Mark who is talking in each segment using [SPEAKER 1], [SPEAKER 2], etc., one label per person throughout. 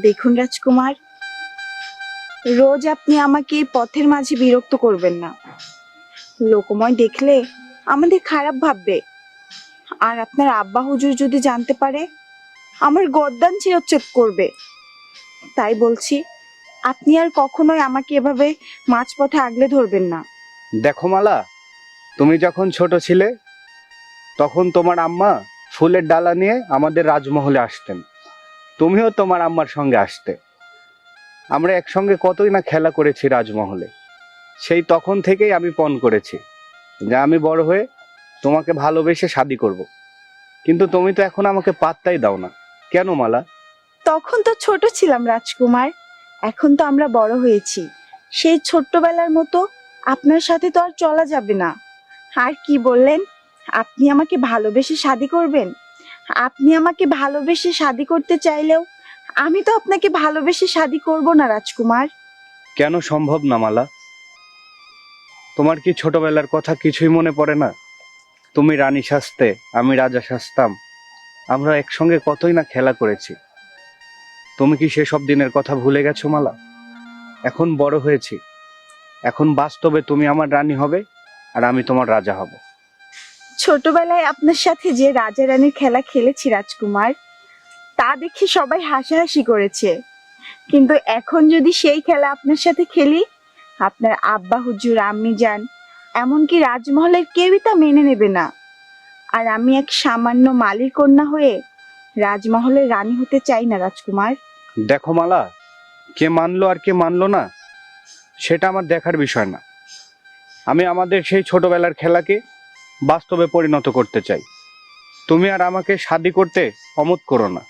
[SPEAKER 1] দেখুন রাজকুমার, রোজ আপনি আমাকে পথের মাঝে বিরক্ত করবেন না। লোকময় দেখলে আমাদের খারাপ ভাববে। আর আপনার আব্বা হুজুর যদি জানতে পারে, আমার গদ্দান চিরচ্ছেদ করবে। তাই বলছি, আপনি আর কখনোই আমাকে এভাবে মাঝপথে আগলে ধরবেন না।
[SPEAKER 2] দেখো মালা, তুমি যখন ছোট ছিলে, তখন তোমার আম্মা ফুলের ডালা নিয়ে আমাদের রাজমহলে আসতেন। তুমিও তোমার আম্মার সঙ্গে আসতে। আমরা একসঙ্গে কতই না খেলা করেছি রাজমহলে। সেই তখন থেকেই আমি পণ করেছি, যে আমি বড় হয়ে তোমাকে ভালোবেসে শাদি করব। কিন্তু তুমি তো এখন আমাকে পাত্তাই দাও না। কেন মালা?
[SPEAKER 1] তখন তো ছোট ছিলাম রাজকুমার, এখন তো আমরা বড় হয়েছি। সেই ছোট্টবেলার মতো আপনার সাথে তো আর চলা যাবে না। আর কি বললেন? আপনি আমাকে ভালোবেসে শাদি করবেন? আপনি আমাকে ভালোবেসে শাদি করতে চাইলেও আমি তো আপনাকে ভালোবেসে শাদি করব না, রাজকুমার।
[SPEAKER 2] কেন সম্ভব না, মালা? তোমার কি ছোটবেলার কথা কিছুই মনে পড়ে না? তুমি রানী সাজতে আমি রাজা সাজতাম আমরা একসঙ্গে কতই না খেলা করেছি। তুমি কি সেসব দিনের কথা ভুলে গেছো, মালা? এখন বড় হয়েছি। এখন বাস্তবে তুমি আমার রানী হবে আর আমি তোমার রাজা হব।
[SPEAKER 1] ছোটবেলায় আপনার সাথে যে রাজা রানীর খেলা খেলেছি রাজকুমার, তা দেখে সবাই হাসাহাসি করেছে। কিন্তু এখন যদি সেই খেলা আপনার সাথে খেলি, আপনার আব্বা হুজুর, আম্মি যান, এমনকি রাজমহলের কেউই তা মেনে নেবে না। আর আমি এক সামান্য মালির কন্যা হয়ে রাজমহলের রানী হতে চাই না রাজকুমার।
[SPEAKER 2] দেখো মালা, কে মানলো আর কে মানলো না, সেটা আমার দেখার বিষয় না। আমি আমাদের সেই ছোটবেলার খেলাকে বাস্তবে পরিণত করতে চাই। তুমি আর আমাকে শাদি করতে অমত করো না।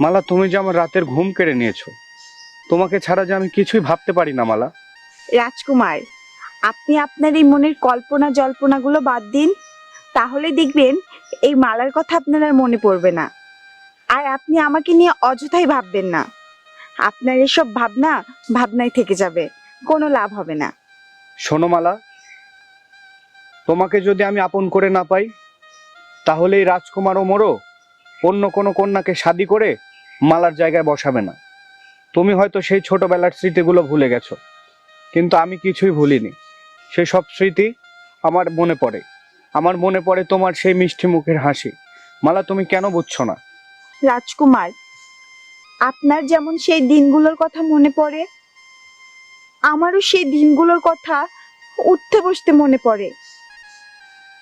[SPEAKER 2] মালা তুমি যে আমার রাতের ঘুম কেড়ে নিয়েছো তোমাকে ছাড়া যে আমি কিছুই ভাবতে পারি না মালা।
[SPEAKER 1] রাজকুমার আপনি আপনার এই মনের কল্পনা জল্পনাগুলো বাদ দিন। তাহলে দেখবেন এই মালার কথা আপনার আর মনে পড়বে না। আর আপনি আমাকে নিয়ে অযথাই ভাববেন না। আপনার এসব ভাবনা ভাবনায় থেকে যাবে কোনো লাভ হবে না।
[SPEAKER 2] শোনো মালা তোমাকে যদি আমি আপন করে না পাই তাহলে এই রাজকুমার ও মোরো অন্য কোনো কন্যাকে শাদি করে মালার জায়গায় বসাবে না। তুমি হয়তো সেই ছোটবেলার স্মৃতিগুলো ভুলে গেছো, কিন্তু আমি কিছুই ভুলিনি। সেই সব স্মৃতি আমার মনে পড়ে। আমার মনে পড়ে তোমার সেই মিষ্টি মুখের হাসি। মালা, তুমি কেন বুঝছ না?
[SPEAKER 1] রাজকুমার, আপনার যেমন সেই দিনগুলোর কথা মনে পড়ে, আমারও সেই দিনগুলোর কথা উঠতে বসতে মনে পড়ে।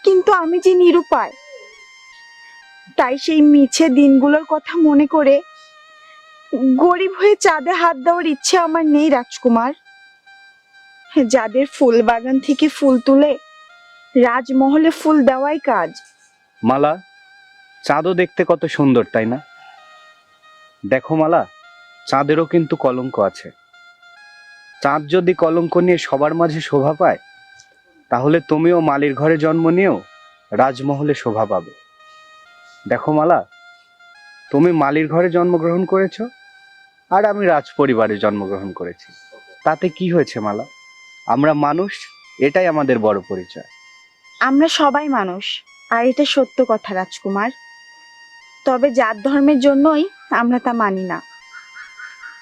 [SPEAKER 1] কিন্তু আমি যে নিরুপায়, তাই সেই মিছে দিনগুলোর কথা মনে করে গরিব হয়ে চাঁদে হাত দেওয়ার ইচ্ছে আমার নেই, রাজকুমার। যাদের ফুল বাগান থেকে ফুল তুলে, রাজমহলে ফুল দেওয়াই কাজ।
[SPEAKER 2] মালা, চাঁদও দেখতে কত সুন্দর, তাই না? দেখো মালা, চাঁদেরও কিন্তু কলঙ্ক আছে। চাঁদ যদি কলঙ্ক নিয়ে সবার মাঝে শোভা পায় তাহলে তুমিও মালির ঘরে জন্ম নিয়েও রাজমহলে শোভা পাবে। দেখো মালা, তুমি মালির ঘরে জন্মগ্রহণ করেছ আর আমি রাজ পরিবারে জন্মগ্রহণ করেছি। তাতে কি হয়েছে মালা? আমরা মানুষ, এটাই আমাদের বড় পরিচয়।
[SPEAKER 1] আমরা সবাই মানুষ, আর এটা সত্য কথা রাজকুমার। তবে জাত ধর্মের জন্যই আমরা তা মানি না।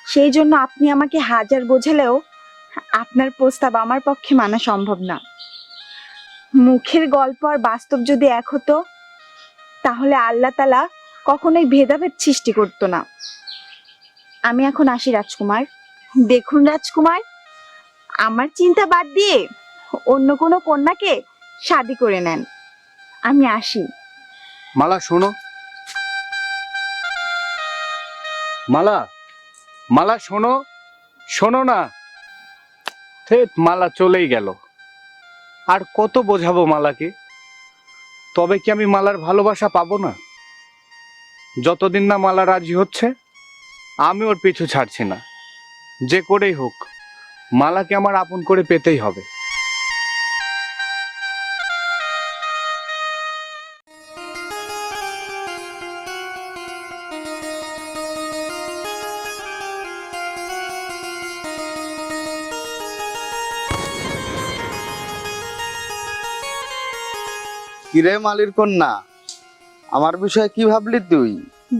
[SPEAKER 1] সেই জন্য আপনি আমাকে হাজার বোঝালেও আপনার প্রস্তাব আমার পক্ষে মানা সম্ভব না। মুখের গল্প আর বাস্তব যদি এক হতো, তাহলে আল্লাহ তালা কখনোই ভেদাভেদ সৃষ্টি করতো না। আমি এখন আসি রাজকুমার। দেখুন রাজকুমার, আমার চিন্তা বাদ দিয়ে অন্য কোনো কন্যাকে শাদি করে নেন। আমি আসি।
[SPEAKER 2] মালা, শোনো। মালা মালা, শোনো। শোনো না। মালা চলেই গেল। আর কত বোঝাবো মালাকে? তবে কি আমি মালার ভালোবাসা পাবো না? যতদিন না মালা রাজি হচ্ছে, আমি ওর পিছু ছাড়ছি না। যে করেই হোক, মালাকে আমার আপন করে পেতেই হবে।
[SPEAKER 3] কিরে মালির কন্যা? আমার বিষয়ে কি ভাবলি তুই?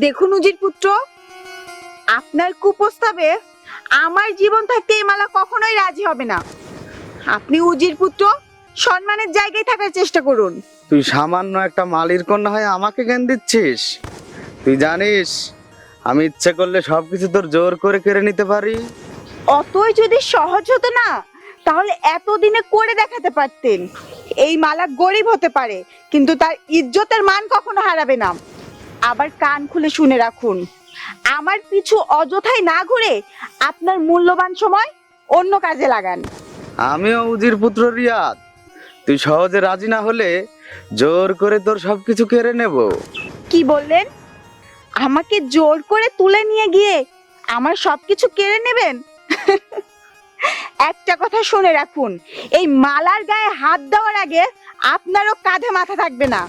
[SPEAKER 1] দেখুন উজির পুত্র আপনার কুপ্রস্তাবে আমার জীবন থাকতে এই মালা কখনোই রাজি হবে না। আপনি উজির পুত্র সম্মানের জায়গায় থাকার চেষ্টা করুন।
[SPEAKER 3] তুই সামান্য একটা মালির কন্যা হয়ে আমাকে জ্ঞান দিচ্ছিস? তুই জানিস আমি ইচ্ছে করলে সবকিছু তোর জোর করে কেড়ে নিতে পারি?
[SPEAKER 1] অতই যদি সহজ হতো না তাহলে এতদিনে করে দেখাতে পারতেন। এই মালা গরিব হতে পারে কিন্তু তার ইজ্জতের মান কখনো হারাবে না। আবার কান খুলে শুনে রাখুন আমার পিছু অযথাই না ঘুরে আপনার মূল্যবান সময় অন্য কাজে লাগান।
[SPEAKER 3] আমিও উজির পুত্র রিয়াদ তুই সহজে রাজি না হলে জোর করে তোর সবকিছু কেড়ে নেব।
[SPEAKER 1] কি বললেন? আমাকে জোর করে তুলে নিয়ে গিয়ে আমার সবকিছু কেড়ে নেবেন? একটা কথা শুনে রাখুন এই মালার গায়ে হাত দেওয়ার আগে আপনারও কাঁধে মাথা থাকবে না।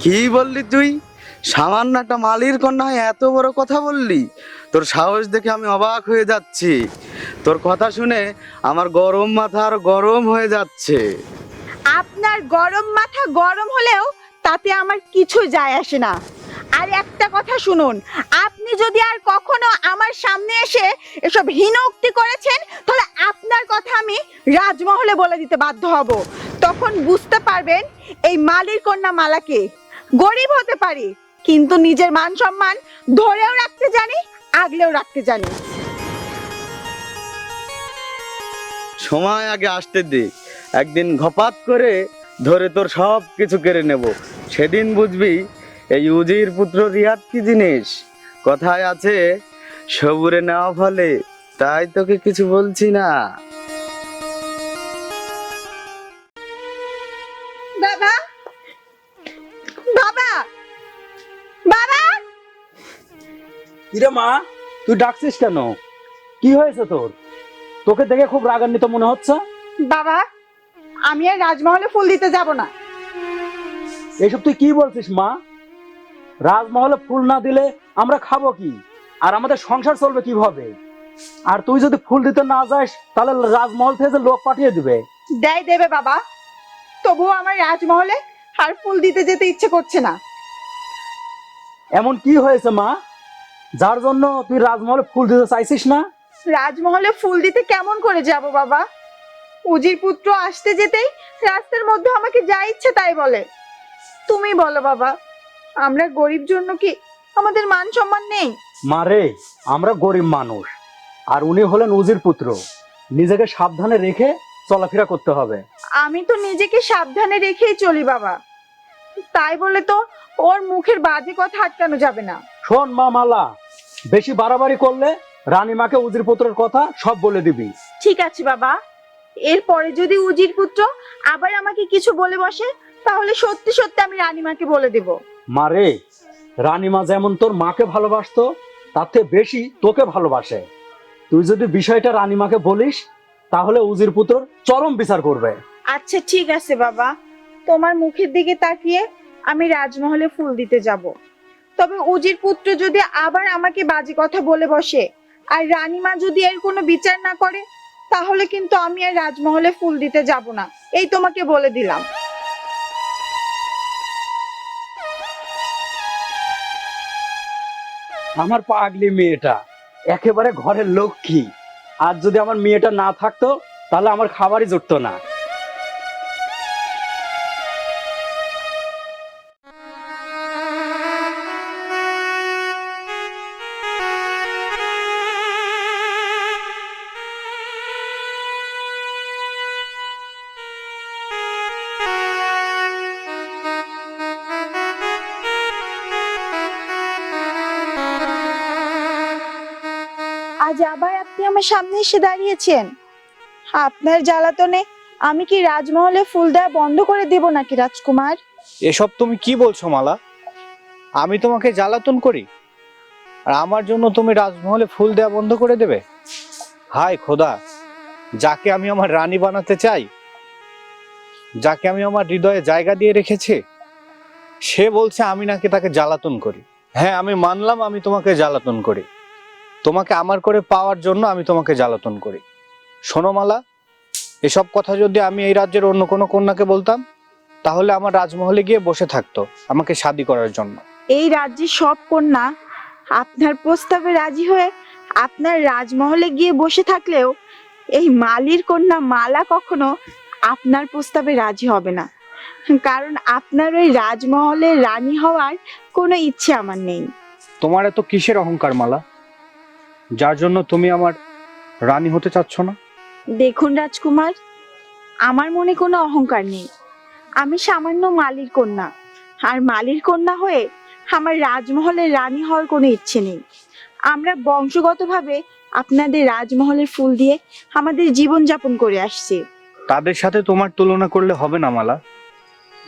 [SPEAKER 3] কি বললি তুই? সামান্য একটা মালির কন্যা হয়ে এত বড় কথা বললি? তোর সাহস দেখে আমি অবাক হয়ে যাচ্ছি। তোর কথা শুনে আমার গরম মাথা আর গরম হয়ে যাচ্ছে।
[SPEAKER 1] আপনার গরম মাথা গরম হলেও তাতে আমার কিছু যায় আসে না। আর একটা কথা শুনুন, আপনি যদি আর কখনো আমার সামনে এসে এসব হীনোক্তি করেছেন, তাহলে আপনার কথা আমি রাজমহলে বলে দিতে বাধ্য হব। তখন বুঝতে পারবেন এই মালির কন্যা মালাকে। গরিব হতে পারি, কিন্তু নিজের মান সম্মান ধরেও রাখতে জানি, আগলেও রাখতে জানি।
[SPEAKER 3] সময় আগে আসতে দে, একদিন ঘপাত করে ধরে তোর সব কিছু কেড়ে নেব। সেদিন বুঝবি এই উজির পুত্র রিয়াদ কি জিনিস? কথায় আছে সবুরে নেওয়া ফলে তাই তোকে কিছু বলছি না।
[SPEAKER 1] বাবা বাবা বাবা।
[SPEAKER 4] কিরে মা তুই ডাকছিস কেন? কি হয়েছে তোর? তোকে দেখে খুব রাগান্বিত মনে হচ্ছে?
[SPEAKER 1] বাবা আমি আর রাজমহলে ফুল দিতে যাব না।
[SPEAKER 4] এইসব তুই কি বলছিস মা? রাজমহলে ফুল না দিলে আমরা খাব কি? আর আমাদের সংসার চলবে কীভাবে? আর তুই যদি ফুল দিতে না যাস তাহলে রাজমহল থেকে লোক পাঠিয়ে দিবে।
[SPEAKER 1] দেয় দেবে বাবা। তবুও আমার রাজমহলে আর ফুল দিতে যেতে ইচ্ছে করছে না।
[SPEAKER 4] এমন কি হয়েছে মা? যার জন্য তুই রাজমহলে ফুল দিতে চাইছিস না?
[SPEAKER 1] রাজমহলে ফুল দিতে কেমন করে যাব বাবা? উজির পুত্র আসতে যেতেই রাস্তার মধ্যে আমাকে যা ইচ্ছে তাই বলে। তুমি বলো বাবা। আমরা গরিব জন্য কি আমাদের মান সম্মান নেই?
[SPEAKER 4] মারে আমরা গরিব মানুষ। আর উনি হলেন উজির পুত্র। নিজেকে সাবধানে রেখে চলাফেরা করতে হবে।
[SPEAKER 1] আমি তো নিজেকে সাবধানে রেখেই চলি বাবা। তাই বলে তো ওর মুখের বাজে কথা আটকানো যাবে না।
[SPEAKER 4] শোন মা মালা বেশি বাড়াবাড়ি করলে রানী রানীমাকে উজির পুত্রের কথা সব বলে দিবি।
[SPEAKER 1] ঠিক আছে বাবা। এরপরে যদি উজির পুত্র আবার আমাকে কিছু বলে বসে তাহলে সত্যি সত্যি আমি রানী রানীমাকে বলে দেব।
[SPEAKER 4] মারে রানীমা যেমন তোর মাকে ভালোবাসতো তার থেকে বেশি তোকে ভালোবাসে। তুই যদি বিষয়টা রানীমাকে বলিস, তাহলে উজির পুত্র চরম বিচার করবে।
[SPEAKER 1] আচ্ছা ঠিক আছে বাবা। তোমার মুখের দিকে তাকিয়ে আমি রাজমহলে ফুল দিতে যাব। তবে উজির পুত্র যদি আবার আমাকে বাজে কথা বলে বসে, আর রানীমা যদি এর কোনো বিচার না করে, তাহলে কিন্তু আমি আর রাজমহলে ফুল দিতে যাব না। এই তোমাকে বলে দিলাম।
[SPEAKER 4] আমার পাগলি মেয়েটা, একেবারে ঘরের লক্ষ্মী। আর যদি আমার মেয়েটা না থাকতো, তাহলে আমার খাবারই জুটতো না।
[SPEAKER 1] আবার আপনি আমার সামনে এসে দাঁড়িয়েছেন। আপনার জ্বালাতনে আমি কি রাজমহলে ফুল দেওয়া বন্ধ করে দেব নাকি, রাজকুমার?
[SPEAKER 2] এসব তুমি কি বলছো, মালা? আমি তোমাকে জ্বালাতন করি? আর আমার জন্য তুমি রাজমহলে ফুল দেওয়া বন্ধ করে দেবে? হায় খোদা! যাকে আমি আমার রানী বানাতে চাই, যাকে আমি আমার হৃদয়ে জায়গা দিয়ে রেখেছি, সে বলছে আমি নাকি তাকে জ্বালাতন করি। হ্যাঁ আমি মানলাম আমি তোমাকে জ্বালাতন করি। তোমাকে আমার করে পাওয়ার জন্য আমি তোমাকে জ্বালাতন করি। শোনো মালা এসব কথা যদি আমি এই রাজ্যের অন্য কোনো কন্যাকে বলতাম তাহলে আমার রাজমহলে গিয়ে বসে থাকতো আমাকে শাদি করার জন্য।
[SPEAKER 1] এই রাজ্যের সব কন্যা আপনার প্রস্তাবে রাজি হয়ে আপনার রাজমহলে গিয়ে বসে থাকলেও এই মালির কন্যা মালা কখনো আপনার প্রস্তাবে রাজি হবে না। কারণ আপনার ওই রাজমহলে রানী হওয়ার কোনো ইচ্ছে আমার নেই।
[SPEAKER 2] তোমার এত কিসের অহংকার মালা? যার জন্য তুমি আমার রানী হতে চাচ্ছ না?
[SPEAKER 1] দেখুন রাজকুমার আমার মনে কোনো অহংকার নেই। আমি সামান্য মালির কন্যা আর মালির কন্যা হয়ে আমার রাজমহলের রানী হওয়ার কোনো ইচ্ছে নেই। আমরা বংশগতভাবে আপনাদের রাজমহলের ফুল দিয়ে আমাদের জীবন যাপন করে আসছি।
[SPEAKER 2] তাদের সাথে তোমার তুলনা করলে হবে না মালা।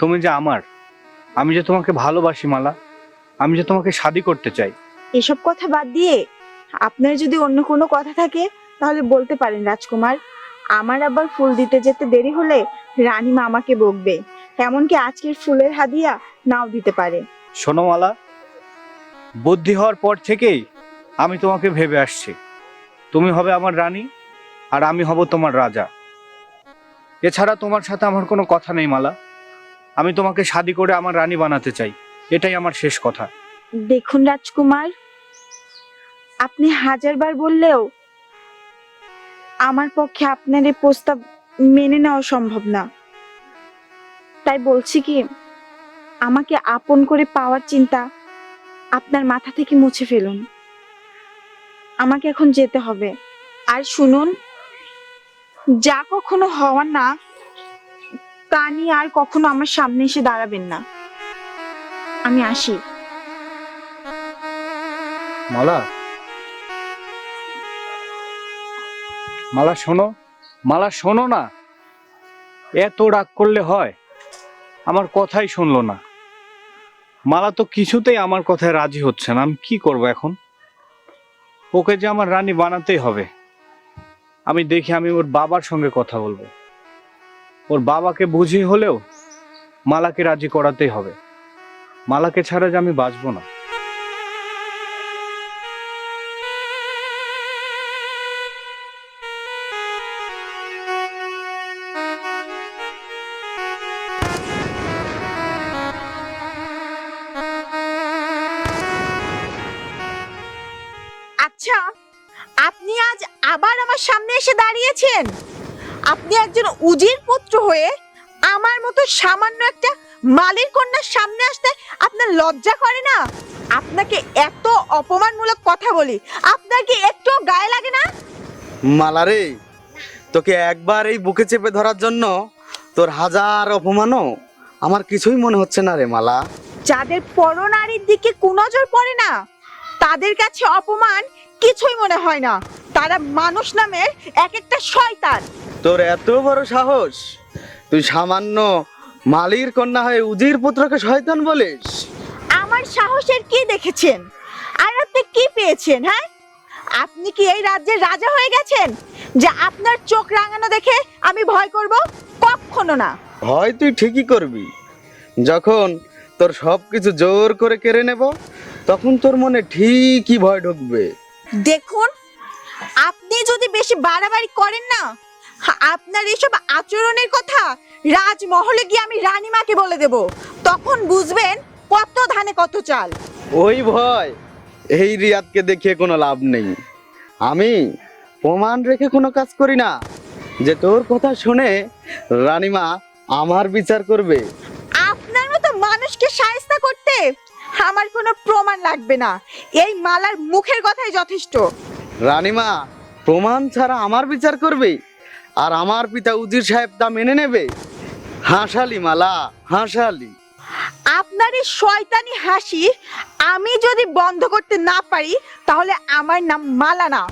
[SPEAKER 2] তুমি যে আমার আমি যে তোমাকে ভালোবাসি মালা। আমি যে তোমাকে শাদি করতে চাই।
[SPEAKER 1] এসব কথা বাদ দিয়ে আপনার যদি অন্য কোনো কথা থাকে তাহলে বলতে পারেন রাজকুমার। আমার আবার ফুল দিতে যেতে দেরি হলে রানীমা আমাকে বকবে। এমনকি আজকের ফুলের হাদিয়া নাও দিতে পারে।
[SPEAKER 2] শোনো মালা বুদ্ধি হওয়ার পর থেকেই আমি তোমাকে ভেবে আসছি। তুমি হবে আমার রানী আর আমি হব তোমার রাজা। এছাড়া তোমার সাথে আমার কোনো কথা নেই মালা। আমি তোমাকে শাদি করে আমার রানী বানাতে চাই। এটাই আমার শেষ কথা।
[SPEAKER 1] দেখুন রাজকুমার আপনি হাজারবার বললেও আমার পক্ষে আপনার এই প্রস্তাব মেনে নেওয়া সম্ভব না। তাই বলছি কি, আমাকে আপন করে পাওয়ার চিন্তা আপনার মাথা থেকে মুছে ফেলুন। আমাকে এখন যেতে হবে। আর শুনুন, যা কখনো হওয়ার না, তা নিয়ে আর কখনো আমার সামনে এসে দাঁড়াবেন না। আমি আসি।
[SPEAKER 2] মালা মালা শোনো মালা শোনো না। এত রাগ করলে হয়, আমার কথাই শুনলো না। মালা তো কিছুতেই আমার কথায় রাজি হচ্ছে না, আমি কি করব এখন? ওকে যে আমার রানী বানাতেই হবে। আমি দেখি আমি ওর বাবার সঙ্গে কথা বলব। ওর বাবাকে বুঝিয়ে হলেও মালাকে রাজি করাতেই হবে। মালাকে ছাড়া যে আমি বাঁচবো না।
[SPEAKER 1] লজ্জা করে না? আপনাকে এত অপমানমূলক কথা বলি আপনার কি একটু গায়ে লাগে না?
[SPEAKER 3] মালারে তোকে একবার এই বুকে চেপে ধরার জন্য তোর হাজার অপমানও আমার কিছুই মনে হচ্ছে না রে মালা।
[SPEAKER 1] যাদের পরনারীর দিকে কুনজর পড়ে না তাদের কাছে অপমান কিছুই মনে হয় না। তারা মানুষ নামের এক একটা শয়তান।
[SPEAKER 3] তোর এত বড় সাহস তুই সামান্য মালির কন্যা হয়ে উজির পুত্রকে শয়তান বলিস?
[SPEAKER 1] আমার সাহসের কি দেখেছেন? আর আপনি কি পেয়েছেন হ্যাঁ? আপনি কি এই রাজ্যের রাজা হয়ে গেছেন? যে আপনার চোখ রাঙানো দেখে আমি ভয় করব? কখনো না।
[SPEAKER 3] হয় তুই ঠিকই করবি। যখন তোর সব কিছু জোর করে কেড়ে নেব তখন তোর মনে ঠিকই ভয় ঢুকবে।
[SPEAKER 1] দেখুন আপনি যদি বেশি বাড়াবাড়ি করেন না আপনার এসব আচরণের কথা রাজমহলে গিয়ে আমি রানীমাকে বলে দেব। তখন বুঝবেন কত ধানে কত চাল?
[SPEAKER 3] ওই ভয় এই রিয়াদকে দেখিয়ে কোনো লাভ নেই। আমি প্রমাণ রেখে কোনো কাজ করি না। যে তোর কথা শুনে রানীমা আমার বিচার করবে।
[SPEAKER 1] আপনার মতো মানুষকে সায়স্তা করতে আমার কোনো প্রমাণ লাগবে না। এই মালার মুখের কথাই যথেষ্ট।
[SPEAKER 3] রানীমা প্রমাণ ছাড়া আমার বিচার করবে। আর আমার পিতা উজির সাহেব তা মেনে নেবে। হাসালি মালা হাসালি।
[SPEAKER 1] আপনার এই শয়তানি হাসি আমি যদি বন্ধ করতে না পারি, তাহলে আমার নাম মালা না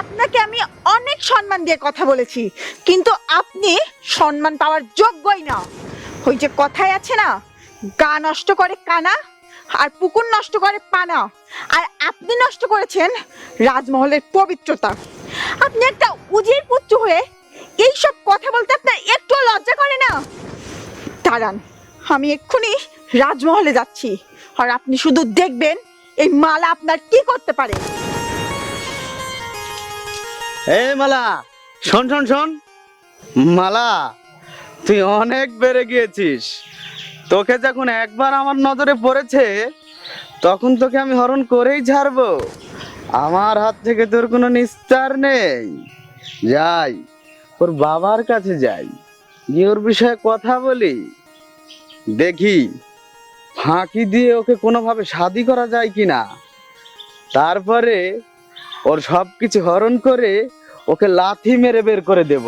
[SPEAKER 1] আপনাকে আমি অনেক সম্মান দিয়ে কথা বলেছি, কিন্তু আপনি সম্মান পাওয়ার যোগ্যই না। ওই যে কথাই আছে না, গা নষ্ট করে কানা আর পুকুর নষ্ট করে পানা। আর আপনি নষ্ট করেছেন রাজমহলের পবিত্রতা। আপনি একটা উজির পুত্র হয়ে এইসব কথা বলতে আপনার একটু লজ্জা করে না? দাঁড়ান। আমি এক্ষুনি রাজমহলে যাচ্ছি। আর আপনি শুধু দেখবেন এই মালা আপনার কি করতে পারে।
[SPEAKER 3] এই মালা, শোন শোন শোন। মালা, তুই অনেক বেড়ে গিয়েছিস। তোকে যখন একবার আমার নজরে পড়েছে, তখন তোকে আমি হরণ করেই ছাড়বো। আমার হাত থেকে তোর কোনো নিস্তার নেই। যাই, ওর বাবার কাছে যাই। গিয়ে ওর বিষয়ে কথা বলি। দেখি ফাঁকি দিয়ে ওকে কোনোভাবে শাদি করা যায় কি না তারপরে ওর সব কিছু হরণ করে ওকে লাথি মেরে বের করে দেব।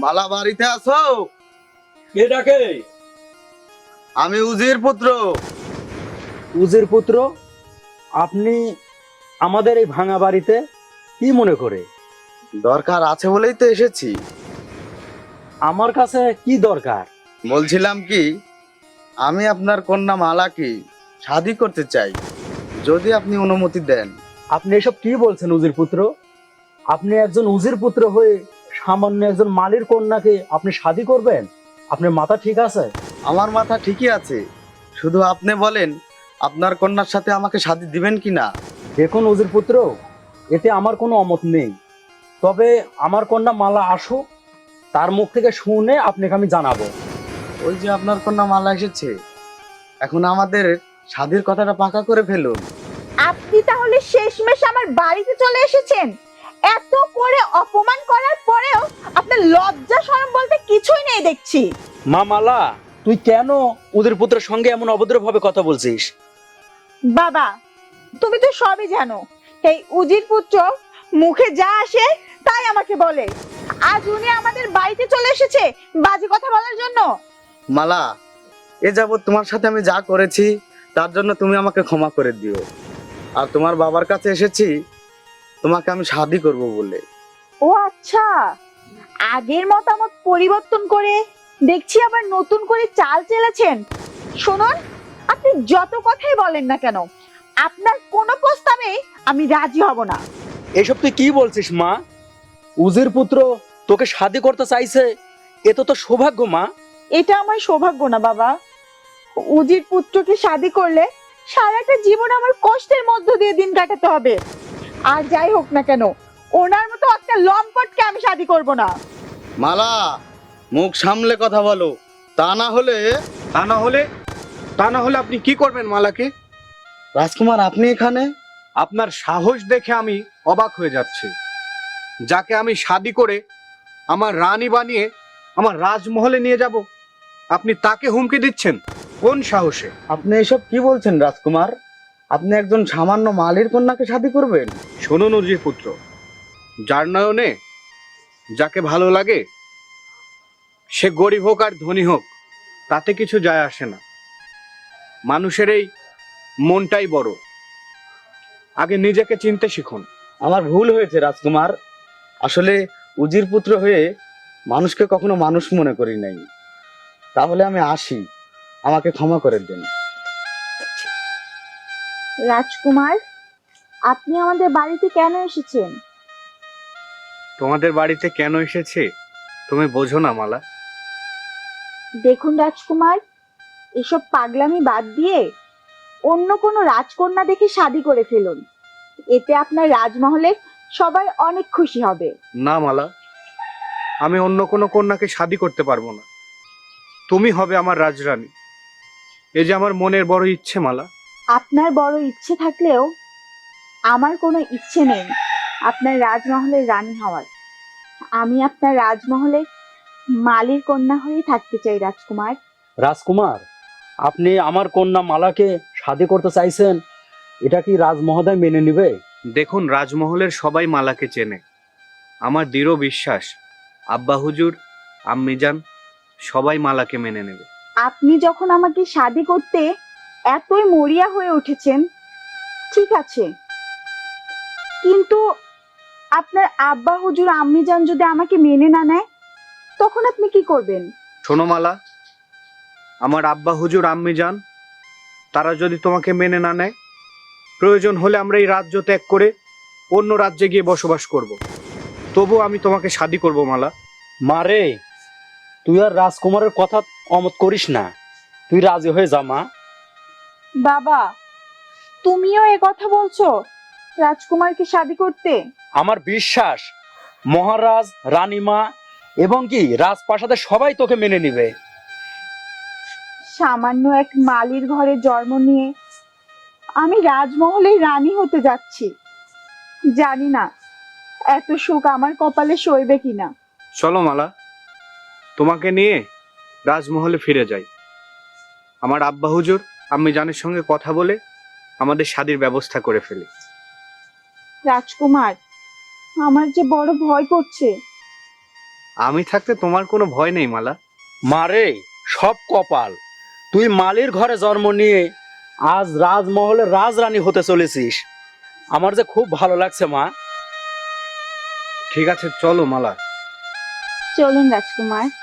[SPEAKER 3] মালা বাড়িতে আসো
[SPEAKER 4] কে? ডাকে
[SPEAKER 3] আমি উজির পুত্র।
[SPEAKER 4] উজির পুত্র? আপনি আমাদের এই ভাঙা বাড়িতে কি মনে করে?
[SPEAKER 3] দরকার আছে বলেই তো এসেছি।
[SPEAKER 4] আমার কাছে কি দরকার?
[SPEAKER 3] বলছিলাম কি আমি আপনার কন্যা মালাকে শাদি করতে চাই। যদি আপনি অনুমতি দেন।
[SPEAKER 4] আপনি এসব কি বলছেন উজির পুত্র? আপনি একজন উজির পুত্র হয়ে সামান্য একজন মালির কন্যাকে আপনি শাদি করবেন? আপনার মাথা ঠিক আছে?
[SPEAKER 3] আমার মাথা ঠিকই আছে। শুধু আপনি বলেন আপনার কন্যার সাথে আমাকে শাদি দিবেন কি না
[SPEAKER 4] দেখুন উজির পুত্র এতে আমার কোনো অমত নেই। তবে আমার কন্যা মালা আসুক তার মুখ থেকে শুনে আপনাকে আমি জানাব।
[SPEAKER 3] ওই যে আপনার কন্যা মালা এসেছে এখন আমাদের শাদির কথাটা পাকা করে ফেলুন।
[SPEAKER 1] আপনি তাহলে শেষমেশ আমার বাড়িতে চলে এসেছেন? এত করে অপমান করার পরেও আপনার লজ্জা শরম বলতে কিছুই নেই দেখছি।
[SPEAKER 4] মা মালা তুই কেন উজির পুত্রের সঙ্গে এমন অভদ্রভাবে কথা বলছিস?
[SPEAKER 1] বাবা তুমি তো সবই জানো এই উজির পুত্র মুখে যা আসে তাই আমাকে বলে। আজ উনি আমাদের বাড়িতে চলে এসেছে বাজে কথা বলার জন্য।
[SPEAKER 3] মালা এ যাবৎ তোমার সাথে আমি যা করেছি তার জন্য তুমি আমাকে ক্ষমা করে দিও। আর তোমার বাবার কাছে এসেছি তোমাকে আমি শাদি করব বলে।
[SPEAKER 1] ও আচ্ছা। আগের মতামত পরিবর্তন করে দেখছি আবার নতুন করে চাল চেলেছেন। শুনুন আপনি যত কথাই বলেন না কেন আপনার কোনো প্রস্তাবে আমি রাজি হব না।
[SPEAKER 4] এসব তুই কি বলছিস মা? উজির পুত্র তোকে শাদি করতে চাইছে এ তো তো সৌভাগ্য মা।
[SPEAKER 1] এটা আমার সৌভাগ্য না বাবা। উজির পুত্রকে শাদি করলে সারাটা জীবন আমার কষ্টের মধ্য দিয়ে দিন কাটাতে হবে। আর যাই হোক না কেন ওনার মতো একটা লম্পটকে আমি শাদি করব না।
[SPEAKER 3] মালা মুখ সামলে কথা বলো। তা না হলে
[SPEAKER 2] তা না হলে তা না হলে আপনি কি করবেন মালাকে?
[SPEAKER 3] রাজকুমার আপনি এখানে?
[SPEAKER 2] আপনার সাহস দেখে আমি অবাক হয়ে যাচ্ছি। যাকে আমি শাদি করে আমার রানী বানিয়ে আমার রাজমহলে নিয়ে যাব। আপনি তাকে হুমকি দিচ্ছেন। কোন সাহসে?
[SPEAKER 3] আপনি এসব কি বলছেন রাজকুমার? আপনি একজন সামান্য মালির কন্যাকে শাদি করবেন?
[SPEAKER 2] শুনুন উজির পুত্র যার নয়নে যাকে ভালো লাগে সে গরিব হোক আর ধনী হোক তাতে কিছু যায় আসে না। মানুষের এই মনটাই বড়। আগে নিজেকে চিনতে শিখুন।
[SPEAKER 3] আমার ভুল হয়েছে রাজকুমার। আসলে উজির পুত্র হয়ে মানুষকে কখনো মানুষ মনে করি নাই। তাহলে আমি আসি। আমাকে ক্ষমা করে দিন।
[SPEAKER 1] রাজকুমার আপনি আমাদের বাড়িতে কেন এসেছেন?
[SPEAKER 2] তোমাদের বাড়িতে কেন এসেছে? তুমি বোঝো না মালা।
[SPEAKER 1] দেখুন রাজকুমার এসব পাগলামি বাদ দিয়ে অন্য কোনো রাজকন্যা দেখে শাদি করে ফেলুন। এতে আপনার রাজমহলে সবাই অনেক খুশি হবে।
[SPEAKER 2] না মালা। আমি অন্য কোনো কন্যাকে শাদি করতে পারব না। তুমি হবে আমার রাজরানী। এই যে আমার মনের বড় ইচ্ছে মালা।
[SPEAKER 1] আপনার বড় ইচ্ছে থাকলেও আমার কোনো ইচ্ছে নেই আপনার রাজমহলের রানী হওয়ার। আমি আপনার রাজমহলে মালির কন্যা হয়ে থাকতে চাই রাজকুমার।
[SPEAKER 4] রাজকুমার আপনি আমার কন্যা মালাকে শাদি করতে চাইছেন এটা কি রাজমহোদয় মেনে নিবে?
[SPEAKER 2] দেখুন রাজমহলের সবাই মালাকে চেনে। আমার দৃঢ় বিশ্বাস আব্বা হুজুর আম্মিজান সবাই মালাকে মেনে নেবে।
[SPEAKER 1] আপনি যখন আমাকে শাদি করতে এতই মরিয়া হয়ে উঠেছেন ঠিক আছে। কিন্তু আপনার আব্বা হুজুর আম্মি যান যদি আমাকে মেনে না নেয় তখন আপনি কি করবেন?
[SPEAKER 2] শোনো মালা আমার আব্বা হুজুর আম্মি যান তারা যদি তোমাকে মেনে না নেয় প্রয়োজন হলে আমরা এই রাজ্য ত্যাগ করে অন্য রাজ্যে গিয়ে বসবাস করব। তবু আমি তোমাকে শাদি করব মালা।
[SPEAKER 4] মারে তুই আর রাজকুমারের কথা অমত করিস না। তুই রাজি হয়ে যা মা।
[SPEAKER 1] বাবা তুমিও এ কথা বলছো? রাজকুমারকে শাদি করতে?
[SPEAKER 4] আমার বিশ্বাস মহারাজ রানীমা এবং কি রাজপ্রাসাদে সবাই তোকে মেনে নিবে।
[SPEAKER 1] সামান্য এক মালির ঘরে জন্ম নিয়ে আমি রাজমহলের রানী হতে যাচ্ছি। জানি না এত সুখ আমার কপালে সইবে কিনা।
[SPEAKER 2] চলো মালা তোমাকে নিয়ে রাজমহলে ফিরে যাই। আমার আব্বা হুজুর আম্মি জানের সঙ্গে কথা বলে আমাদের শাদির ব্যবস্থা করে ফেলি।
[SPEAKER 1] রাজকুমার আমার যে বড় ভয় করছে।
[SPEAKER 2] আমি থাকতে তোমার কোনো ভয় নেই মালা।
[SPEAKER 4] মারে সব কপাল। তুই মালির ঘরে জন্ম নিয়ে আজ রাজমহলের রাজরানী হতে চলেছিস। আমার যে খুব ভালো লাগছে, মা।
[SPEAKER 2] ঠিক আছে, চলো মালা।
[SPEAKER 1] চলুন রাজকুমার।